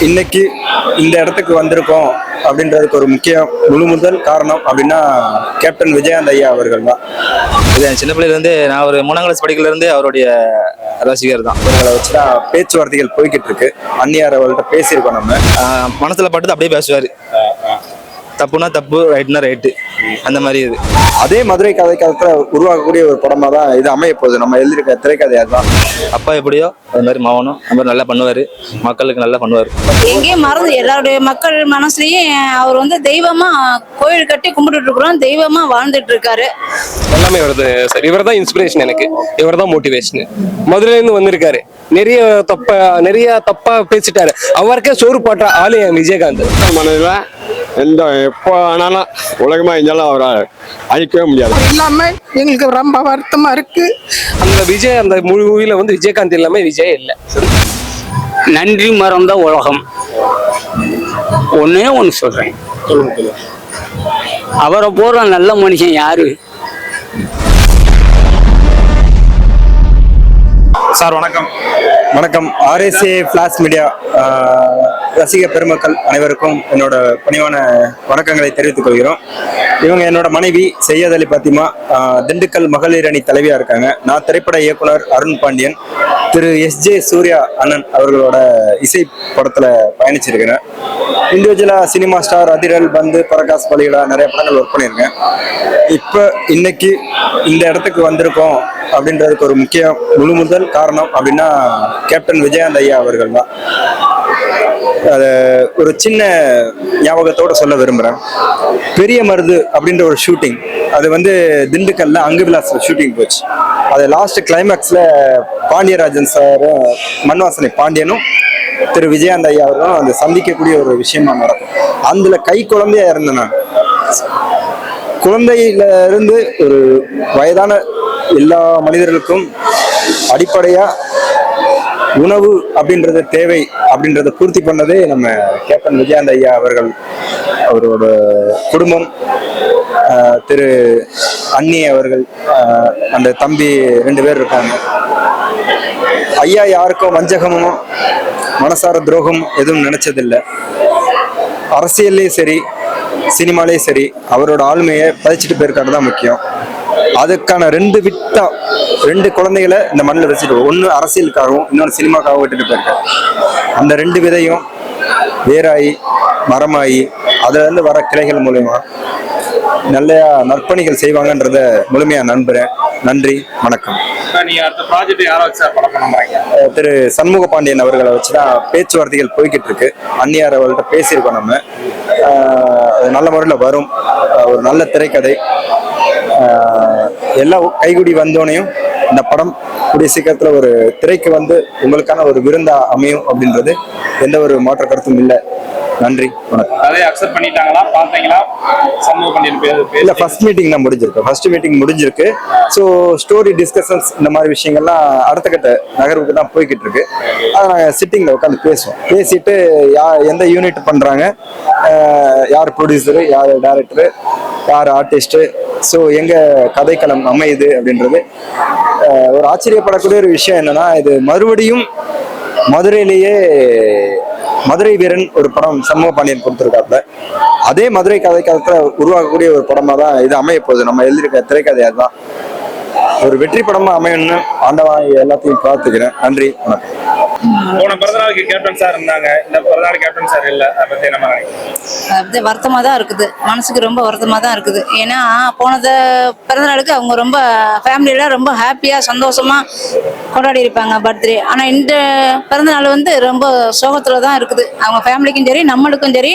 இன்னைக்கு இந்த இடத்துக்கு வந்திருக்கோம் அப்படின்றதுக்கு ஒரு முக்கிய முழு முதல் காரணம் அப்படின்னா கேப்டன் விஜயகாந்த் ஐயா அவர்கள் தான். இது சின்ன பிள்ளையிலேருந்து நான் ஒரு மூணாம் கிளாஸ் படிக்கலேருந்து அவருடைய ரசிகர் தான். இவங்களை வச்சு தான் பேச்சுவார்த்தைகள் போய்கிட்டு இருக்கு. அந்நியார் அவர்கள்ட்ட பேசியிருக்கோம் நம்ம. மனசுல பட்டது அப்படியே பேசுவார். தப்புனா தப்பு ரைட்னா ரைட்டு அந்த மாதிரி இது. அதே மதுரை கதை காலத்துல உருவாக்கக்கூடிய ஒரு படமா தான் இது அமைய போகுது. நம்ம எழுதியிருக்க திரைக்கதையா தான் அப்பா எப்படியோ அது மாதிரி மகனும் அது மாதிரி நல்லா பண்ணுவார். மக்களுக்கு நல்லா பண்ணுவார். எங்கேயும் மறந்து எல்லாருடைய மக்கள் மனசுலயும் அவர் வந்து தெய்வமா கோயில் கட்டி கும்பிட்டுட்டு இருக்கிறோம். தெய்வமா வாழ்ந்துட்டு இருக்காரு. எல்லாமே வருது சார். இவர் தான் இன்ஸ்பிரேஷன் எனக்கு. இவர் தான் மோட்டிவேஷன் மதுரையில இருந்து வந்திருக்காரு. நிறைய தப்ப நிறைய தப்பா பேசிட்டாரு. அவருக்கே சோறு பாட்டுற ஆளு என் விஜயகாந்த். மனதில் எந்த எப்போ ஆனாலும் உலகமாக இருந்தாலும் அவரை அழிக்கவே முடியாது. இல்லாம எங்களுக்கு ரொம்ப வருத்தமா இருக்கு. அந்த விஜய் அந்த முழு மூவில வந்து விஜயகாந்த் இல்லாம விஜய் இல்லை. நன்றி மறந்த உலகம். ஒன்னே ஒன்று சொல்றேன். அவரை போற நல்ல மனுஷன் யாரு? சார் வணக்கம். வணக்கம். ஆர்எஸ்ஏ ஃபிளாஷ் மீடியா ரசிக பெருமக்கள் அனைவருக்கும் என்னோட பணிவான வணக்கங்களை தெரிவித்துக் கொள்கிறோம். இவங்க என்னோட மனைவி செய்யத் அலி பாத்திமா திண்டுக்கல் மகளிர் அணி தலைவியா இருக்காங்க. நான் திரைப்பட இயக்குனர் அருண் பாண்டியன் திரு எஸ் ஜே சூர்யா அண்ணன் அவர்களோட இசை படத்துல பயணிச்சிருக்கிறேன். இண்டிவிஜுவலா சினிமா ஸ்டார் அதிரல் பந்து பரகாஷ் பலிகளா நிறைய படங்கள் ஒர்க் பண்ணியிருக்கேன். இப்போ இன்னைக்கு இந்த இடத்துக்கு வந்திருக்கோம் அப்படின்றதுக்கு ஒரு முக்கிய முழு முதல் காரணம் அப்படின்னா கேப்டன் விஜயாந்த் ஐயா அவர்கள் தான். அதை ஒரு சின்ன ஞாபகத்தோட சொல்ல விரும்புகிறேன் பெரிய மருது அப்படின்ற ஒரு ஷூட்டிங் அது வந்து திண்டுக்கல்ல அங்கு விலாஸ் ஷூட்டிங் போச்சு. அது லாஸ்ட் கிளைமேக்ஸில் பாண்டியராஜன் சாரும் மண்வாசனை பாண்டியனும் திரு விஜயகாந்த் ஐயா அவர்களும் அந்த சந்திக்கக்கூடிய ஒரு விஷயமா நடக்கும். அதுல கை குழந்தையா இருந்தேன் நான். குழந்தையில இருந்து ஒரு வயதான எல்லா மனிதர்களுக்கும் அடிப்படையா உணவு அப்படின்றது தேவை அப்படின்றத பூர்த்தி பண்ணதே நம்ம கேப்டன் விஜயாந்த் ஐயா அவர்கள் அவரோட குடும்பம் திரு அன்னி அவர்கள் அந்த தம்பி ரெண்டு பேர் இருக்காங்க. ஐயா யாருக்கும் வஞ்சகமும் மனசார துரோகம் எதுவும் நினைச்சதில்லை. அரசியல்லையும் சரி சினிமாலேயும் சரி அவரோட ஆளுமையை பதிச்சுட்டு போயிருக்காரு தான் முக்கியம். அதுக்கான ரெண்டு விட்டா ரெண்டு குழந்தைகளை இந்த மண்ணில் வச்சுட்டு ஒன்று அரசியலுக்காகவும் இன்னொன்று சினிமாக்காகவும் விட்டுட்டு போயிருக்காரு அந்த ரெண்டு விதையும் வேராகி மரமாகி அதுல இருந்து வர கிளைகள் மூலயமா நல்ல நற்பணிகள் செய்வாங்கன்றத முழுமையா நம்புறேன். நன்றி வணக்கம். திரு சண்முக பாண்டியன் அவர்களை வச்சு தான் பேச்சுவார்த்தைகள் போய்கிட்டு இருக்கு அந்நியார் அவர்கள்ட்ட பேசியிருக்கோம் நம்ம. நல்ல முறையில் வரும். ஒரு நல்ல திரைக்கதை. அஹ் எல்லாம் கைகுடி வந்தோனையும் இந்த படம் கூடிய சீக்கிரத்தில் ஒரு திரைக்கு வந்து உங்களுக்கான ஒரு விருந்தா அமையும் அப்படின்றது எந்த ஒரு மாற்று கருத்தும் இல்லை. நன்றி வணக்கம். கதையை அக்செப்ட் பண்ணிட்டாங்களா? பார்த்தீங்களா சமூக பண்ணிட்டு பேர் இல்ல ஃபர்ஸ்ட் மீட்டிங் தான் முடிஞ்சிருக்கு. ஃபர்ஸ்ட் மீட்டிங் முடிஞ்சிருக்கு. ஸோ ஸ்டோரி டிஸ்கஷன்ஸ் இந்த மாதிரி விஷயங்கள்லாம் அடுத்த கட்ட நகர்வுக்கு தான் போய்கிட்டு இருக்கு. அதை நாங்கள் சிட்டிங்கில் உட்காந்து பேசுவோம். பேசிட்டு யா எந்த யூனிட் பண்ணுறாங்க யார் ப்ரொடியூசரு யார் டேரக்டரு யார் ஆர்டிஸ்ட்டு ஸோ எங்கள் கதைக்களம் அமையுது அப்படின்றது ஒரு ஆச்சரியப்படக்கூடிய ஒரு விஷயம் என்னன்னா இது மறுபடியும் மதுரையிலேயே மதுரை வீரன் ஒரு படம் சமூக பாண்டியன் கொடுத்துருக்காப்புல. அதே மதுரை கதைக்காலத்தில் உருவாக்கக்கூடிய ஒரு படமாக தான் இது அமைய போகுது. நம்ம எழுதியிருக்க திரைக்கதையாக தான். ஒரு வெற்றி படமாக அமையணும்னு ஆண்டவன் எல்லாத்தையும் பிரார்த்துக்கிறேன். நன்றி வணக்கம். போன பிறந்தநாளுக்கு கேப்டன் சார் இருந்தாங்க. இந்த பிறந்தநாள் கேப்டன் சார் இல்ல. அதை பத்தி என்ன அது வருத்தமா தான் இருக்குது. மனசுக்கு ரொம்ப வருத்தமா தான் இருக்குது. ஏன்னா போனத பிறந்தநாளுக்கு அவங்க ரொம்ப ஃபேமிலியில ரொம்ப ஹாப்பியா சந்தோஷமா கொண்டாடி இருப்பாங்க பர்த்டே ஆனா இந்த பிறந்தநாள் வந்து ரொம்ப சோகத்துல தான் இருக்குது. அவங்க ஃபேமிலிக்கும் சரி நம்மளுக்கும் சரி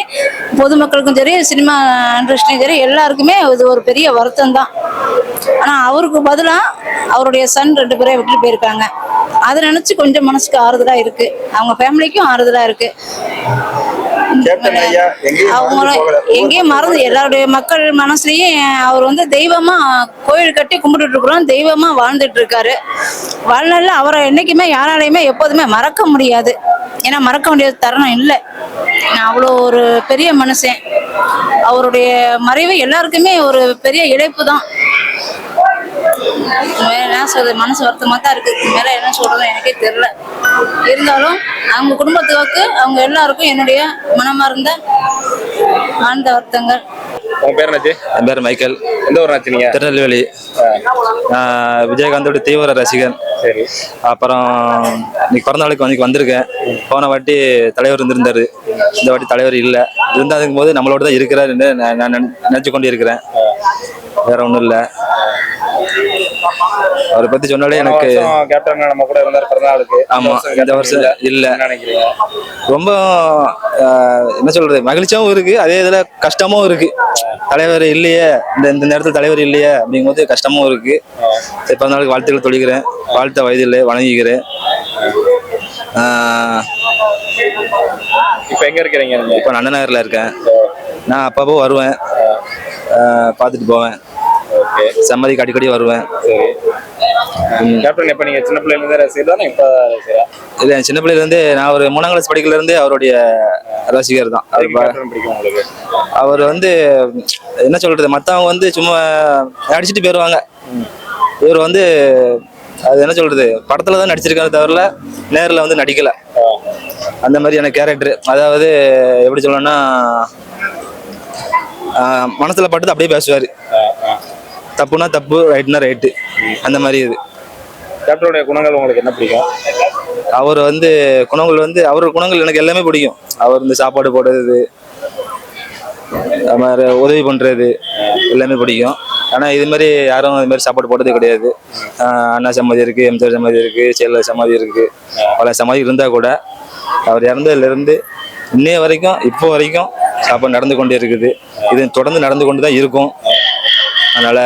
பொதுமக்களுக்கும் சரி சினிமா இண்டஸ்ட்ரியும் சரி எல்லாருக்குமே இது ஒரு பெரிய வருத்தம் தான். ஆனா அவருக்கு பதிலா அவருடைய சன் ரெண்டு பேரையும் விட்டுட்டு போயிருக்காங்க. அதை நினைச்சு கொஞ்சம் மனசுக்கு ஆறுதலா இருக்கு. அவங்க ஃபேமிலிக்கும் ஆறுதலா இருக்கு. ஐயா எங்கேயும் மறந்து எல்லாருடைய மக்கள் மனசுலயும் அவர் வந்து தெய்வமா கோயில் கட்டி கும்பிட்டுட்டு இருக்கிறோம். தெய்வமா வாழ்ந்துட்டு இருக்காரு. வாழ்நாள்ல அவரை என்னைக்குமே யாராலையுமே எப்போதுமே மறக்க முடியாது. ஏன்னா மறக்க முடியாத தருணம் இல்லை. அவ்வளோ ஒரு பெரிய மனுஷன். அவருடைய மறைவு எல்லாருக்குமே ஒரு பெரிய இழப்பு தான் மேல என்ன சொல்றது மனசு வருத்தமாக தான் இருக்கு. இதுக்கு மேல என்ன சொல்றது எனக்கே தெரியல. இருந்தாலும் அவங்க குடும்பத்துக்கு அவங்க எல்லாருக்கும் என்னுடைய மனமார்ந்த ஆழ்ந்த வருத்தங்கள். உங்க பேர் என்னாச்சு? என் பேர் மைக்கேல். எந்த ஊர் ஆச்சு நீங்க திருநெல்வேலி நான் விஜயகாந்தோட தீவிர ரசிகன். சரி. அப்புறம் இன்னைக்கு பிறந்த நாளுக்கு வந்து வந்திருக்கேன். போன வாட்டி தலைவர் இருந்திருந்தாரு. இந்த வாட்டி தலைவர் இல்லை. இருந்தாதுக்கும் போது நம்மளோட தான் இருக்கிறாருன்னு நான் நான் நினை- நினைச்சு கொண்டு இருக்கிறேன் வேற ஒன்றும் இல்லை. அவரை பத்தி சொன்னாலே எனக்கு கேப்டன் நம்ம கூட இருந்தார் பிறந்த நாளுக்கு ஆமா இந்த வருஷம் இல்ல. நினைக்கிறீங்க? ரொம்ப என்ன சொல்றது மகிழ்ச்சியாவும் இருக்கு. அதே இதுல கஷ்டமும் இருக்கு. தலைவர் இல்லையே இந்த இந்த நேரத்தில் தலைவர் இல்லையே அப்படிங்கும்போது கஷ்டமும் இருக்கு. சரி பிறந்த நாளுக்கு வாழ்த்துக்கள் தொழிக்கிறேன் வாழ்த்த வயதில் வணங்கிக்கிறேன் இப்ப எங்க இருக்கிறீங்க இப்போ நான் அண்ணா நகர்ல இருக்கேன். நான் அப்பப்போ வருவேன். பார்த்துட்டு போவேன். ஓகே. சம்மதிக்கு அடிக்கடி வருவேன். சரி. கேப்டன் எப்ப நீங்க சின்ன பிள்ளைல இருந்தே ரசிகர் தானே? இப்ப ரசிகரா? இல்லை சின்ன பிள்ளையில இருந்தே நான் ஒரு மூணாம் கிளாஸ் படிக்கல இருந்தே அவருடைய ரசிகர் தான். பிடிக்கும் உங்களுக்கு? அவர் வந்து என்ன சொல்றது மத்தவங்க வந்து சும்மா நடிச்சிட்டு போயிருவாங்க. இவர் வந்து அது என்ன சொல்றது படத்துல தான் நடிச்சிருக்காரு தவிர நேர்ல வந்து நடிக்கல. அந்த மாதிரியான கேரக்டர் அதாவது எப்படி சொல்லணும்னா மனசுல பட்டது அப்படியே பேசுவாரு. தப்புனா தப்பு ரைட்னா ரைட்டு அந்த மாதிரி இது. கேப்டனுடைய குணங்கள் உங்களுக்கு என்ன பிடிக்கும்? அவர் வந்து குணங்கள் வந்து அவரோட குணங்கள் எனக்கு எல்லாமே பிடிக்கும். அவர் இந்த சாப்பாடு போடுறது உதவி பண்றது எல்லாமே பிடிக்கும். ஆனா இது மாதிரி யாரும் இது மாதிரி சாப்பாடு போட்டதே கிடையாது. அண்ணா சமாதி இருக்கு எம்ஜிஆர் சமாதி இருக்கு செயலர் சமாதி இருக்கு. பல சமாதி இருந்தா கூட அவர் இறந்ததுல இருந்து இன்னைய வரைக்கும் இப்போ வரைக்கும் சாப்பாடு நடந்து கொண்டே இருக்குது. இது தொடர்ந்து நடந்து கொண்டு தான் இருக்கும். அதனால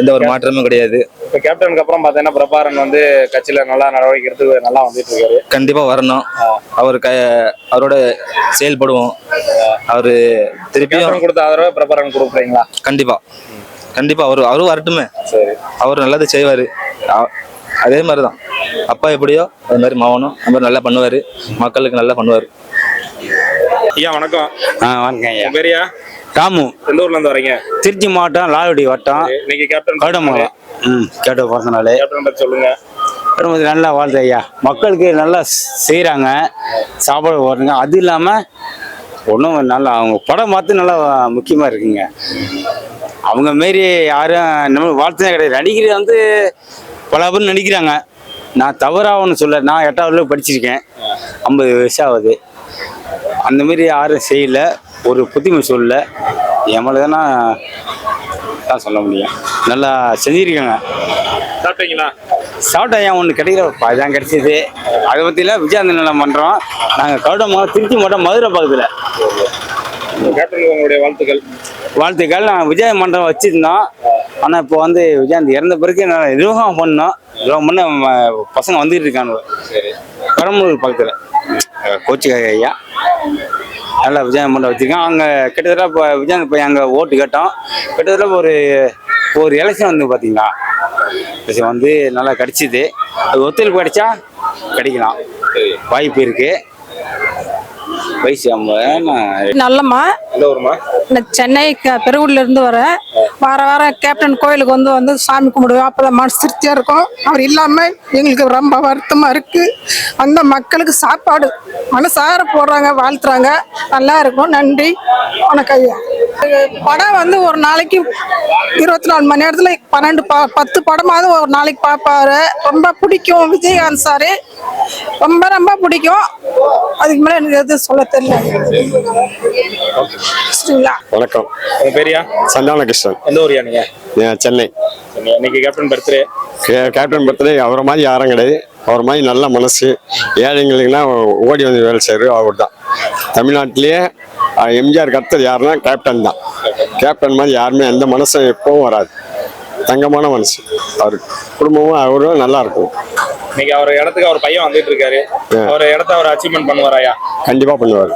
எந்த ஒரு மாற்றமும் கிடையாது. இப்ப கேப்டனுக்கு அப்புறம் பாத்தீங்கன்னா பிரபாரன் வந்து கட்சியில நல்லா நடவடிக்கை எடுத்து நல்லா வந்துட்டு இருக்காரு. கண்டிப்பா வரணும். அவர் க அவரோட செயல்படுவோம். அவரு திருப்பியும் கொடுத்த ஆதரவு பிரபாரன் கொடுக்குறீங்களா? கண்டிப்பா. கண்டிப்பா அவர் அவரும் வரட்டுமே. சரி. அவர் நல்லது செய்வாரு. அதே மாதிரிதான். அப்பா எப்படியோ அது மாதிரி மகனும் அந்த மாதிரி நல்லா பண்ணுவாரு. மக்களுக்கு நல்லா பண்ணுவாரு. ஐயா வணக்கம். ஆ வணக்கம் ஐயா. பேரியா ராமு எந்த ஊர்ல இருந்து வரீங்க? திருச்சி மாவட்டம் லால்குடி வட்டம். இன்னைக்கு கேப்டன் கவுடமங்கலம் ம் கேட்ட நாள். கேப்டன் சொல்லுங்க. நல்லா வாழ்த்து ஐயா. மக்களுக்கு நல்லா செய்கிறாங்க சாப்பாடு போடுறாங்க. அது இல்லாமல் ஒன்றும் நல்லா அவங்க படம் பார்த்து நல்லா முக்கியமாக இருக்குங்க. அவங்க மாரி யாரும் நம்ம வாழ்த்துனே கிடையாது. நடிக்கிறது வந்து பல பேர் நடிக்கிறாங்க. நான் தவறாக ஒன்று சொல்ல நான் எட்டாவதுல படிச்சிருக்கேன். ஐம்பது வயசு ஆகுது. அந்த மாரி யாரும் செய்யல. ஒரு புத்திமை சொல்லல மேலே தானே தான் சொல்ல முடியும். நல்லா செஞ்சிருக்காங்க. சாப்பிட்டீங்களா? சாப்பிட்டா ஏன் ஒன்று கிடைக்கிற அதான் கிடைச்சது. அதை பற்றிலாம் விஜயாந்த நிலம் பண்ணுறோம் நாங்கள் கவுடமாக திருச்சி மாவட்டம் மதுரை பக்கத்தில். உங்களுடைய வாழ்த்துக்கள். வாழ்த்துக்கள். நாங்கள் விஜய மண்டபம் வச்சுருந்தோம். ஆனால் இப்போ வந்து விஜயாந்த் இறந்த பிறகு நான் நிர்வாகம் பண்ணோம். நிர்வாகம் பண்ண பசங்க வந்துட்டு இருக்காங்க. பெரம்பலூர் பக்கத்தில். கோச்சிக்காக ஐயா. நல்லா விஜய மண்டபம் வச்சுருக்கோம் அங்கே கிட்டத்தட்ட இப்போ விஜயாந்த் போய் அங்கே ஓட்டு கேட்டோம். கிட்டத்தட்ட ஒரு ஒரு எலெக்ஷன் வந்து பார்த்தீங்களா எலெக்ஷன் வந்து நல்லா கிடச்சிது. அது ஒத்துழைப்பு கிடைச்சா கிடைக்கலாம். வாய்ப்பு இருக்குது வயசு நல்லம்மா. சென்னை பெருவூர்ல இருந்து வரேன். வார வாரம் கேப்டன் கோயிலுக்கு வந்து வந்து சாமி கும்பிடுவோம் அப்போதான் மனசு திருப்தியாக இருக்கும். அவர் இல்லாமல் எங்களுக்கு ரொம்ப வருத்தமாக இருக்குது அந்த மக்களுக்கு சாப்பாடு மனசார போடுறாங்க வாழ்த்துறாங்க. நல்லா இருக்கும். நன்றி. வணக்கம் ஐயா. படம் வந்து ஒரு நாளைக்கு இருபத்தி நாலு மணி நேரத்தில் பன்னெண்டு ப பத்து படமாவது ஒரு நாளைக்கு பார்ப்பாரு. ரொம்ப பிடிக்கும் விஜயகாந்த் சாரு. ரொம்ப ரொம்ப பிடிக்கும். அதுக்கு மேலே எனக்கு எதுவும் சொல்ல தெரியல. வணக்கம். உங்க பேரியா? சந்தான கிருஷ்ணன் எந்த ஊரியா நீங்க? சென்னை. இன்னைக்கு கேப்டன் பர்த்டே கேப்டன் பர்த்டே அவரை மாதிரி யாரும் கிடையாது. அவர் மாதிரி நல்ல மனசு. ஏழைங்களுக்குலாம் ஓடி வந்து வேலை செய்யறது அவர் தான். தமிழ்நாட்டிலேயே எம்ஜிஆர் கத்தர் யாருன்னா கேப்டன் தான். கேப்டன் மாதிரி யாருமே எந்த மனசும் எப்பவும் வராது. தங்கமான மனசு. அவர் குடும்பமும் அவரும் நல்லா இருக்கும். இன்னைக்கு அவர் இடத்துக்கு அவர் பையன் வந்துட்டு இருக்காரு. அவர் இடத்த அவர் அச்சீவ்மெண்ட் பண்ணுவாராயா? கண்டிப்பாக பண்ணுவார்.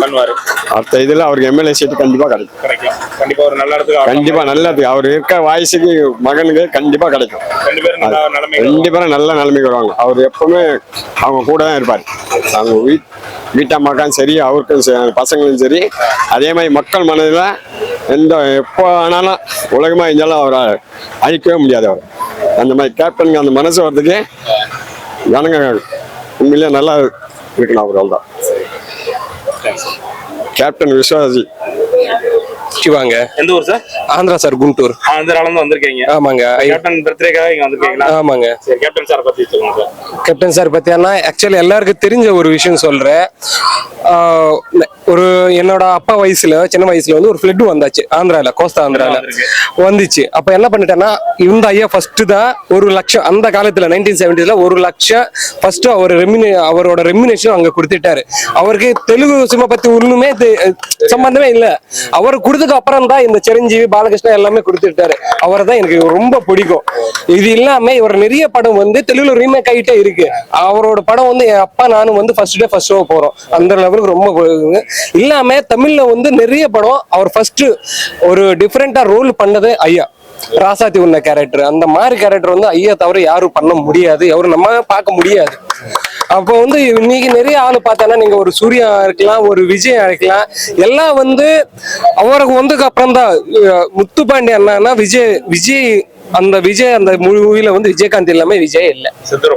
பண்ணுவாரு. அடுத்த இதில் அவருக்கு எம்எல்ஏ சீட்டு கண்டிப்பாக கிடைக்கும். கிடைக்கும். கண்டிப்பா ஒரு நல்ல இடத்துக்கு அவர் கண்டிப்பாக நல்லது அவர் இருக்க வயசுக்கு மகனுக்கு கண்டிப்பாக கிடைக்கும். ரெண்டு பேரும் நல்ல நிலைமை ரெண்டு பேரும் நல்ல நிலைமைக்கு வருவாங்க. அவர் எப்பவுமே அவங்க கூட தான் இருப்பார். அவங்க வீட் வீட்டம்மாக்காயும் சரி அவருக்கும் பசங்களும் சரி அதே மாதிரி மக்கள் மனதில் எந்த எப்போ ஆனாலும் உலகமாக இருந்தாலும் அவரை அழிக்கவே முடியாது அவர். அந்த மாதிரி கேப்டனுக்கு அந்த மனசு வர்றதுக்கு ஜனங்க உண்மையிலேயே நல்லா இருக்கணும் அவர் தான் கேப்டன் விஸ்வாசி சிவாங்க. எந்த ஊர் சார்? ஆந்திரா சார் குண்டூர். அந்த இருந்து வந்திருக்கீங்க. ஆமாங்க. கேப்டன் பர்த்டேக்காக இங்க வந்திருக்கீங்களா? ஆமாங்க. சரி கேப்டன் சார் பத்தி சொல்லுங்க சார். கேப்டன் சார் பத்தியானா ஆக்சுவலி எல்லாருக்கும் தெரிஞ்ச ஒரு விஷயம் சொல்றேன். ஒரு என்னோட அப்பா வயசுல சின்ன வயசுல வந்து ஒரு ஃபிளட் வந்தாச்சு ஆந்திரால கோஸ்தா ஆந்திரால. வந்துச்சு. அப்ப என்ன பண்ணிட்டேன்னா இந்த ஐயா ஃபர்ஸ்ட் தான் ஒரு லட்சம் அந்த காலத்துல நைன்டீன் செவன்டிஸ்ல ஒரு லட்சம் ஃபர்ஸ்ட் அவர் ரெமினே அவரோட ரெமினேஷன் அங்க கொடுத்துட்டாரு. அவருக்கு தெலுங்கு சினிமா பத்தி ஒண்ணுமே சம்பந்தமே இல்ல. அவர் கொடுத்ததுக்கு அப்புறம் தான் இந்த சிரஞ்சீவி பாலகிருஷ்ணா எல்லாமே கொடுத்துட்டாரு அவரை தான் எனக்கு ரொம்ப பிடிக்கும். இது இல்லாம இவர் நிறைய படம் வந்து தெலுங்குல ரீமேக் ஆகிட்டே இருக்கு. அவரோட படம் வந்து என் அப்பா நானும் வந்து ஃபர்ஸ்ட் டே ஃபர்ஸ்ட் ஷோ போறோம். அந்த லெவலுக்கு ரொம்ப இல்லாம தமிழ்ல வந்து நிறைய படம் அவர் ஃபர்ஸ்ட் ஒரு டிஃப்ரெண்டா ரோல் பண்ணது ஐயா. ராசாத்தி உன்ன கேரக்டர் அந்த மாதிரி கேரக்டர் வந்து ஐயா தவிர யாரும் பண்ண முடியாது. எவரும் நம்ம பார்க்க முடியாது. அப்போ வந்து இன்னைக்கு நிறைய ஆளு பார்த்தோன்னா நீங்க ஒரு சூர்யா இருக்கலாம் ஒரு விஜய் இருக்கலாம். எல்லாம் வந்து அவருக்கு வந்ததுக்கு அப்புறம் தான் முத்துப்பாண்டி என்னன்னா விஜய் விஜய் அந்த விஜய் அந்த மூவில வந்து விஜயகாந்த் இல்லாம விஜய் இல்ல.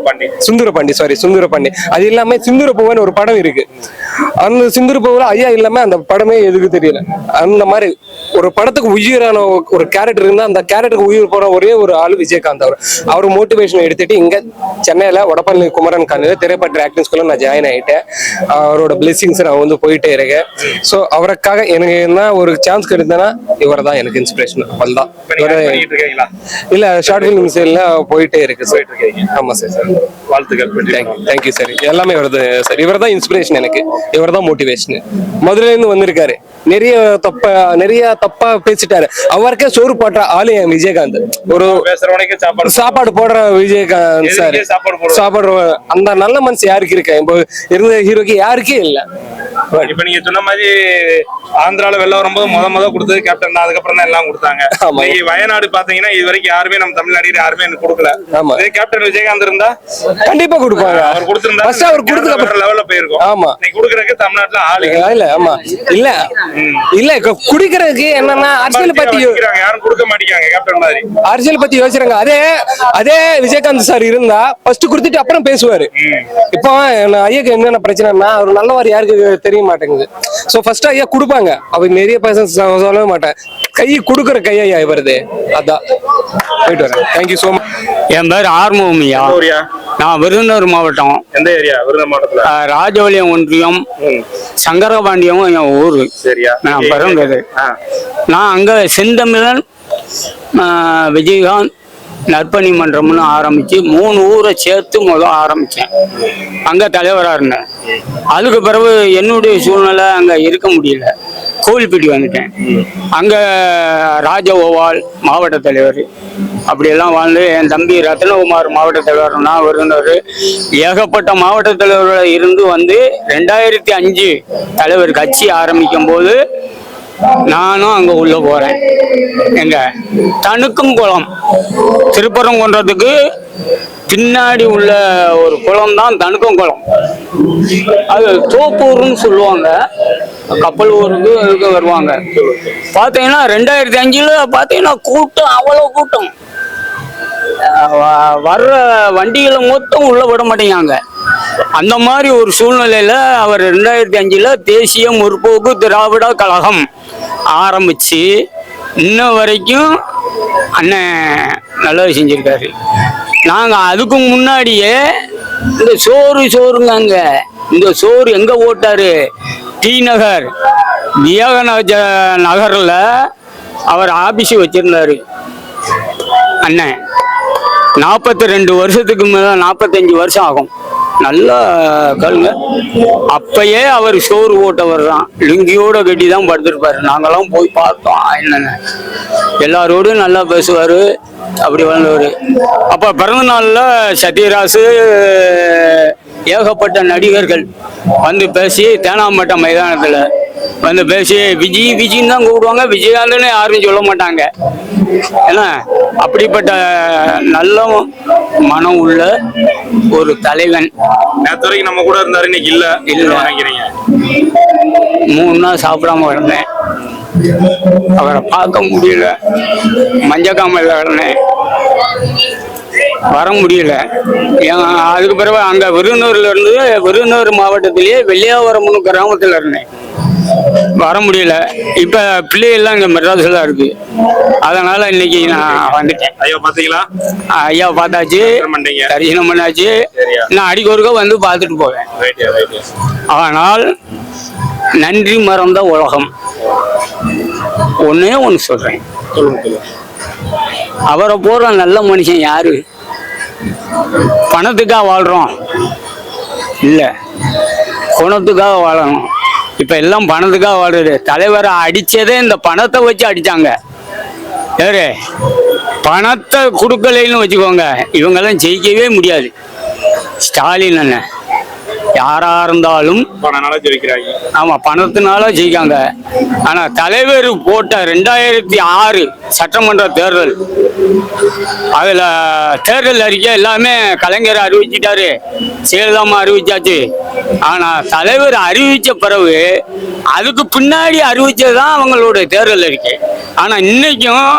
பாண்டி சுந்தரபாண்டி சாரி சுந்தரபாண்டி. அது இல்லாம சிந்துரப்பூவன் ஒரு படம் இருக்கு. அந்த சிந்துரப்பூவில் ஐயா இல்லாம அந்த படமே எதுக்கு தெரியல. அந்த மாதிரி ஒரு படத்துக்கு உயிரான ஒரு கேரக்டர் இருந்தா அந்த கேரக்டருக்கு உயிர் போற ஒரே ஒரு ஆளு விஜயகாந்த் அவர். அவர் மோட்டிவேஷன் எடுத்துட்டு இங்க சென்னையில வடபழனி குமரன் காலையில திரைப்பட ஆக்டிங் ஸ்கூல்ல நான் ஜாயின் ஆயிட்டேன். அவரோட பிளெஸிங்ஸ் நான் வந்து போயிட்டே இருக்கேன். ஸோ அவருக்காக எனக்கு என்ன ஒரு சான்ஸ் கிடைத்தனா இவர் தான் எனக்கு இன்ஸ்பிரேஷன் அவள் தான் இல்ல ஷார்ட் ஃபிலிம்ஸ் எல்லாம் போயிட்டே இருக்கு சார் ஆமா சார் சார். வாழ்த்துக்கள் தேங்க்யூ சார் எல்லாமே வருது சார் இவர் தான் இன்ஸ்பிரேஷன் எனக்கு. இவர் தான் மோட்டிவேஷன் மதுரையில இருந்து வந்திருக்காரு. நிறைய தப்ப நிறைய தப்பா பேசிட்டாரு. அவருக்கே சோறு போட்ட ஆளு என் விஜயகாந்த். ஒரு சாப்பாடு சாப்பாடு போடுற விஜயகாந்த் சார் சாப்பாடு அந்த நல்ல மனசு யாருக்கு இருக்கு? இப்போ இருந்த ஹீரோக்கு யாருக்கே இல்ல. இப்ப நீங்க சொன்ன மாதிரி ஆந்திரால வெள்ளம் வரும்போது முத முத கொடுத்தது கேப்டன் அதுக்கப்புறம் தான் எல்லாம் கொடுத்தாங்க. வயநாடு பாத்தீங்கன்னா இது வரைக்கும் யாருமே நம்ம தமிழ்நாடு யாருமே எனக்கு கொடுக்கல. ஆமா. இதே கேப்டன் விஜயகாந்த் இருந்தா கண்டிப்பா கொடுப்பாங்க. அவர் கொடுத்திருந்தா First அவர் அப்புறம் லெவல்ல போயிருக்கும். ஆமா. இன்னைக்கு கொடுக்கறதுக்கு தமிழ்நாட்டுல ஆளு இல்ல. ஆமா. இல்ல. இல்ல குடிக்கிறதுக்கு என்னன்னா அரசியல் பத்தி யோ- வச்சுக்கிறாங்க, யாரும் கொடுக்க மாட்டேங்கிறாங்க கேப்டன் மாதிரி. அரசியல் பத்தி யோசிச்சாங்க அதே அதே விஜயகாந்த் சார் இருந்தா ஃபர்ஸ்ட் கொடுத்துட்டு அப்புறம் பேசுவாரு. இப்போ ஐயாக்கு என்னென்ன பிரச்சனைனா அவர் நல்லவர் யாருக்கு தெரிய மாட்டேங்குது. சோ ஃபர்ஸ்ட் ஐயா கொடுப்பாங்க. அவர் நிறைய பர்சன்ஸ் சொல்லவே மாட்டேன். கை கொடுக்குற கை ஐயா இவருது? அதான் போயிட்டு வரேன். தேங்க்யூ ஸோ மச் என் பேர் ஆர்மோமியா. நான் விருதுநகர் மாவட்டம். எந்த ஏரியா? விருதுநகர் மாவட்டத்துல? அஹ், ராஜபாளையம் ஒன்றியம் சங்கரபாண்டியம் என் ஊர். சரியா. நான் பிறந்தது. நான் அங்கே செந்தமிழன் விஜயகாந்த் நற்பணி மன்றம்னு ஆரம்பித்து மூணு ஊரை சேர்த்து முதல் ஆரம்பித்தேன் அங்கே தலைவராக இருந்தேன். அதுக்கு பிறகு என்னுடைய சூழ்நிலை அங்கே இருக்க முடியல. கோவில்பட்டி வந்துட்டேன். அங்கே ராஜகோபால் மாவட்ட தலைவர். அப்படியெல்லாம் வாழ்ந்து என் தம்பி ரத்னகுமார் மாவட்ட தலைவர் நான் விருந்தவர். ஏகப்பட்ட மாவட்ட தலைவர்கள் இருந்து வந்து ரெண்டாயிரத்தி அஞ்சு தலைவர் கட்சி ஆரம்பிக்கும் போது நானும் அங்க உள்ள போறேன். எங்க? தணுக்கும் குளம். திருப்பரங்குன்றத்துக்கு பின்னாடி உள்ள ஒரு குளம் தான் தணுக்கம் குளம். அது தோப்பூர்னு சொல்லுவாங்க. கப்பல் ஊருக்கு இதுக்கு வருவாங்க. பார்த்தீங்கன்னா ரெண்டாயிரத்தி அஞ்சுல பார்த்தீங்கன்னா கூட்டம் அவ்வளோ கூட்டம். வர்ற வண்டிகளை மொத்தம் உள்ள விட மாட்டேங்காங்க அந்த மாதிரி ஒரு சூழ்நிலையில அவர் ரெண்டாயிரத்தி அஞ்சுல தேசிய முற்போக்கு திராவிட கழகம் ஆரம்பிச்சு இன்ன வரைக்கும் அண்ணன் நல்லது செஞ்சிருக்காரு. நாங்க அதுக்கு முன்னாடியே இந்த சோறு சோறுங்க இந்த சோறு எங்க ஓட்டாரு டி நகர். விவேகநக நகர்ல அவர் ஆபீஸ் வச்சிருந்தாரு. அண்ணன் நாற்பத்தி ரெண்டு வருஷத்துக்கு மேலே நாற்பத்தஞ்சு வருஷம் ஆகும். நல்லா கழுங்க அப்பயே அவர் சோறு ஓட்டவர் தான். லுங்கியோட கட்டி தான் படுத்துருப்பார். நாங்களாம் போய் பார்த்தோம். என்னென்ன எல்லாரோடும் நல்லா பேசுவார். அப்படி வளர்ந்தவர் அப்போ பிறந்தநாளில் சத்யராசு ஏகப்பட்ட நடிகர்கள் வந்து பேசி தேனாம்பட்டம் மைதானத்தில் வந்து பேசி விஜய் விஜின்னு தான் கூப்பிடுவாங்க. விஜயகாந்தன்னு யாரும் சொல்ல மாட்டாங்க. ஏன்னா அப்படிப்பட்ட நல்ல மனம் உள்ள ஒரு தலைவன். நேத்து வரைக்கும் நம்ம கூட இருந்தாரு இன்னைக்கு இல்ல இல்ல. நினைக்கிறீங்க? மூணு நாள் சாப்பிடாம இருந்தேன் அவரை பார்க்க முடியல. மஞ்சக்காமல் கடனே வர முடியல. அதுக்கு பிறகு அங்க விருதுநூர்ல இருந்து விருதுநூர் மாவட்டத்திலேயே வெள்ளியாவரம்னு கிராமத்துல இருந்தேன். வர முடியல. இப்ப பிள்ளைகள்லாம் இங்க மெட்ராஸ்ல தான் இருக்கு. அதனால இன்னைக்கு நான் வந்துட்டேன். ஐயா பாத்தீங்களா? ஐயா பார்த்தாச்சு. தரிசனம் பண்ணாச்சு. நான் அடிக்க ஒருக்க வந்து பார்த்துட்டு போவேன். ஆனால் நன்றி மறந்த உலகம். ஒன்னே ஒன்று சொல்றேன். அவரை போற நல்ல மனுஷன் யாரு? பணத்துக்காக வாழ்றோம். இல்ல குணத்துக்காக வாழணும். இப்ப எல்லாம் பணத்துக்காக வாழ்றது. தலைவரை அடிச்சதே இந்த பணத்தை வச்சு அடிச்சாங்க. யாரு? பணத்தை கொடுக்கலைன்னு வச்சுக்கோங்க. இவங்கெல்லாம் ஜெயிக்கவே முடியாது. ஸ்டாலின் அண்ணன். யாரா இருந்தாலும் ஆமா பணத்தினால ஜெயிக்காங்க. ஆனா தலைவர் போட்ட ரெண்டாயிரத்தி ஆறு சட்டமன்ற தேர்தல் அதுல தேர்தல் அறிக்கை எல்லாமே கலைஞர் அறிவிச்சிட்டாரு சேலதாமா அறிவிச்சாச்சு. ஆனா தலைவர் அறிவிச்ச பிறகு அதுக்கு பின்னாடி அறிவிச்சதுதான் அவங்களோட தேர்தல் அறிக்கை. ஆனா இன்னைக்கும்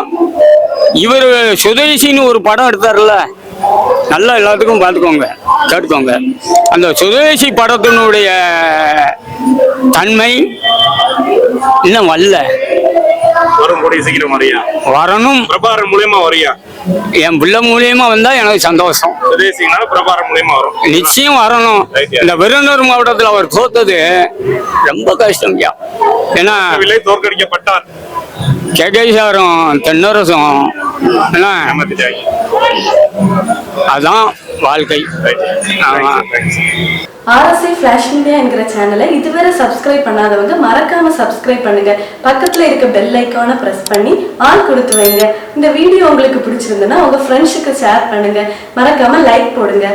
இவர் சுதேசின்னு ஒரு படம் எடுத்தார்ல நல்லா எல்லாத்துக்கும் பார்த்துக்கோங்க கேட்டுக்கோங்க. அந்த சுதேசி படத்தினுடைய தன்மை இன்னும் வரல. வரும் கூடிய சீக்கிரம் வரையா? வரணும். பிரபாரம் மூலியமா வரையா? என் பிள்ளை மூலியமா வந்தா எனக்கு சந்தோஷம். நிச்சயம் வரணும். இந்த விருதுநகர் மாவட்டத்தில் அவர் தோத்தது ரொம்ப கஷ்டம் ஏன்னா தோற்கடிக்கப்பட்டார். கெகேசாரும் தென்னரசும் அதான் வாழ்க்கை. ஆர்எஸ்ஐ ஃபிளாஷ் மீடியா என்கிற சேனலை இதுவரை சப்ஸ்கிரைப் பண்ணாதவங்க மறக்காம சப்ஸ்கிரைப் பண்ணுங்க. பக்கத்துல இருக்க பெல் ஐக்கானை பிரஸ் பண்ணி ஆள் கொடுத்து வைங்க. இந்த வீடியோ உங்களுக்கு பிடிச்சிருந்ததுன்னா உங்க ஃப்ரெண்ட்ஸுக்கு ஷேர் பண்ணுங்க. மறக்காம லைக் போடுங்க.